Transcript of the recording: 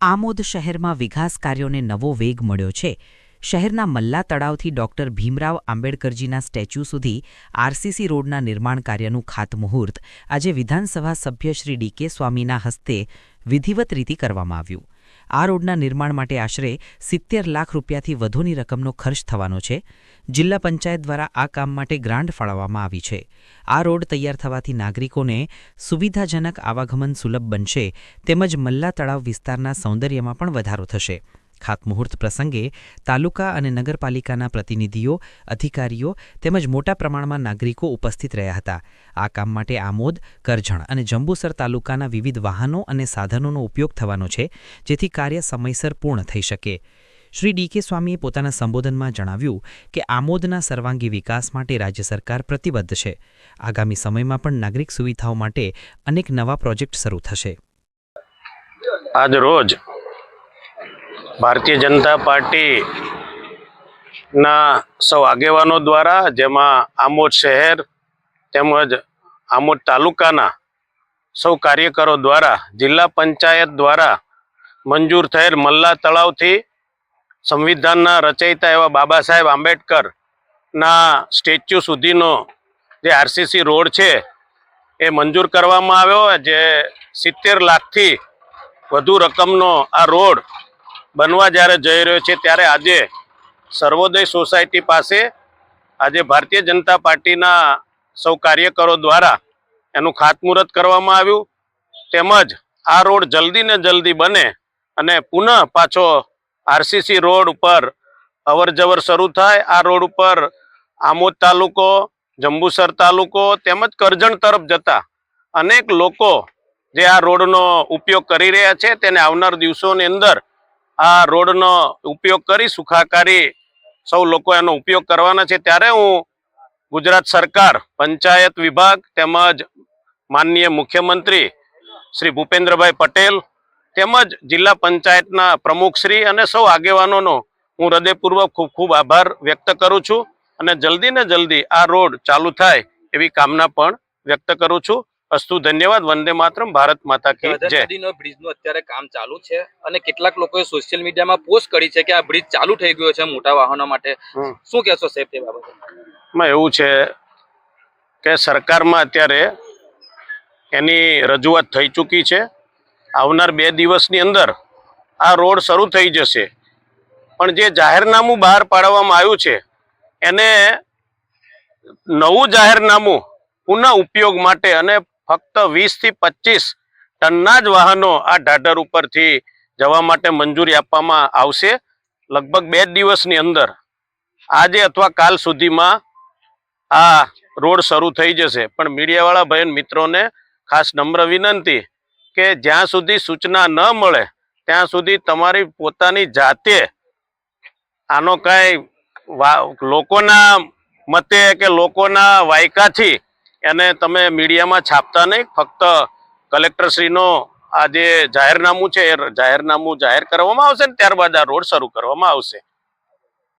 આમોદ શહેરમાં વિકાસ કાર્યોને નવો વેગ મળ્યો છે. શહેરના મલ્લા તળાવથી ડોક્ટર ભીમરાવ આંબેડકરજીના સ્ટેચ્યુ સુધી આરસીસી રોડના નિર્માણ કાર્યનું ખાતમુહૂર્ત આજે વિધાનસભા સભ્ય શ્રી ડીકે સ્વામીના હસ્તે વિધિવત રીતે કરવામાં આવ્યું. આ રોડના નિર્માણ માટે આશરે સિત્તેર લાખ રૂપિયાથી વધુની રકમનો ખર્ચ થવાનો છે. જિલ્લા પંચાયત દ્વારા આ કામ માટે ગ્રાન્ટ ફાળવવામાં આવી છે. આ રોડ તૈયાર થવાથી નાગરિકોને સુવિધાજનક આવાગમન સુલભ બનશે, તેમજ મલ્લા તળાવ વિસ્તારના સૌંદર્યમાં પણ વધારો થશે. ખાતમુહૂર્ત પ્રસંગે તાલુકા અને નગરપાલિકાના પ્રતિનિધિઓ, અધિકારીઓ તેમજ મોટા પ્રમાણમાં નાગરિકો ઉપસ્થિત રહ્યા હતા. આ કામ માટે આમોદ, કરજણ અને જંબુસર તાલુકાના વિવિધ વાહનો અને સાધનોનો ઉપયોગ થવાનો છે, જેથી કાર્ય સમયસર પૂર્ણ થઈ શકે. શ્રી ડીકે સ્વામીએ પોતાના સંબોધનમાં જણાવ્યું કે આમોદના સર્વાંગી વિકાસ માટે રાજ્ય સરકાર પ્રતિબદ્ધ છે. આગામી સમયમાં પણ નાગરિક સુવિધાઓ માટે અનેક નવા પ્રોજેક્ટ શરૂ થશે. આજ રોજ ભારતીય જનતા પાર્ટીના સૌ આગેવાનો દ્વારા જેમાં આમોદ શહેર તેમજ આમોદ તાલુકાના સૌ કાર્યકરો દ્વારા જિલ્લા પંચાયત દ્વારા મંજૂર થયેલ મલ્લા તળાવથી સંવિધાનના રચયિતા એવા બાબા સાહેબ આંબેડકરના સ્ટેચ્યુ સુધીનો જે આરસીસી રોડ છે એ મંજૂર કરવામાં આવ્યો, જે સિત્તેર લાખથી વધુ રકમનો આ રોડ બનવા જ્યારે જઈ રહ્યો છે ત્યારે આજે સર્વોદય સોસાયટી પાસે આજે ભારતીય જનતા પાર્ટીના સૌ કાર્યકરો દ્વારા એનું ખાતમુહૂર્ત કરવામાં આવ્યું. તેમજ આ રોડ જલ્દી ને જલ્દી બને અને પુનઃ પાછો આરસીસી રોડ ઉપર અવર જવર શરૂ થાય. આ રોડ ઉપર આમોદ તાલુકો, જંબુસર તાલુકો તેમજ કરજણ તરફ જતા અનેક લોકો જે આ રોડનો ઉપયોગ કરી રહ્યા છે તેને આવનાર દિવસોની અંદર આ રોડનો ઉપયોગ કરી સુખાકારી સૌ લોકો એનો ઉપયોગ કરવાના છે. ત્યારે હું ગુજરાત સરકાર, પંચાયત વિભાગ તેમજ માનનીય મુખ્યમંત્રી શ્રી ભૂપેન્દ્રભાઈ પટેલ તેમજ જિલ્લા પંચાયતના પ્રમુખશ્રી અને સૌ આગેવાનોનો હું હૃદયપૂર્વક ખૂબ ખૂબ આભાર વ્યક્ત કરું છું અને જલ્દી ને જલ્દી આ રોડ ચાલુ થાય એવી કામના પણ વ્યક્ત કરું છું. અસ્તુ ધન્યવાદ. વંદે માતરમ. ભારત માતા કે જય. નદીનો બ્રિજનું અત્યારે કામ ચાલુ છે અને કેટલાક લોકોએ સોશિયલ મીડિયામાં પોસ્ટ કરી છે કે આ બ્રિજ ચાલુ થઈ ગયો છે મોટા વાહનો માટે. શું કહેશો સાહેબ તે બાબતે? માં એવું છે કે સરકારમાં અત્યારે એની રજૂઆત થઈ ચૂકી છે. આવનાર બે દિવસની અંદર આ રોડ શરૂ થઈ જશે. પણ જે જાહેરનામું બહાર પાડવામાં આવ્યું છે એને નવું જાહેરનામું પુનઃ ઉપયોગ માટે અને ફક્ત વીસથી પચીસ ટનના જ વાહનો આ ઢાઢર ઉપરથી જવા માટે મંજૂરી આપવામાં આવશે. લગભગ બે દિવસની અંદર, આજે અથવા કાલ સુધીમાં આ રોડ શરૂ થઈ જશે. પણ મીડિયાવાળા ભાઈ મિત્રોને ખાસ નમ્ર વિનંતી કે જ્યાં સુધી સૂચના ન મળે, ત્યાં સુધી તમારી પોતાની જાતે આનો કાંઈ લોકોના મતે કે લોકોના વાયકાથી એને તમે મીડિયામાં છાપતા નહીં, ફક્ત કલેક્ટરશ્રીનો આ જે જાહેરનામું છે, એ જાહેરનામું જાહેર કરવામાં આવશે ને ત્યારબાદ આ રોડ શરૂ કરવામાં આવશે.